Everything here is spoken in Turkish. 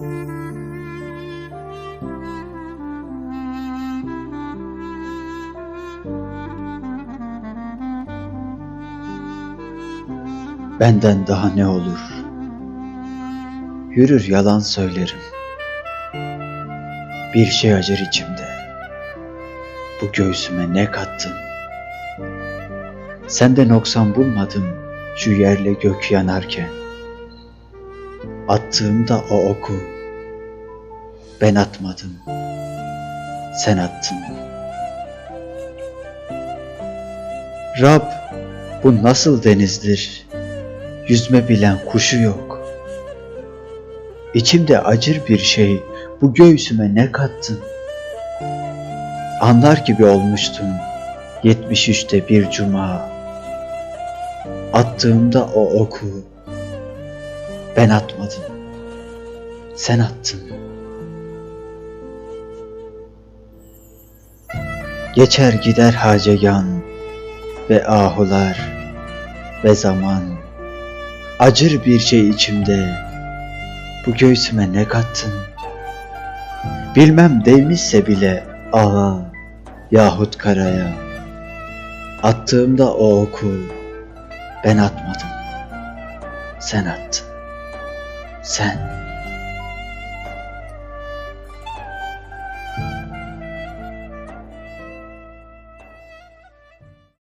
Benden daha ne olur? Yürür yalan söylerim. Bir şey acır içimde. Bu göğsüme ne kattın? Sende noksan bulmadım şu yerle gök yanarken. Attığımda o oku ben atmadım. Sen attın. Rab bu nasıl denizdir? Yüzme bilen kuşu yok. İçimde acır bir şey bu göğsüme ne kattın? Anlar gibi olmuştum 73'te bir cuma. Attığımda o oku ben atmadım. Sen attın. Geçer gider hacegan ve ahular ve zaman. Acır bir şey içimde. Bu göğsüme ne kattın? Bilmem değmişse bile ağa yahut karaya. Attığımda o oku ben atmadım. Sen attın. Sen.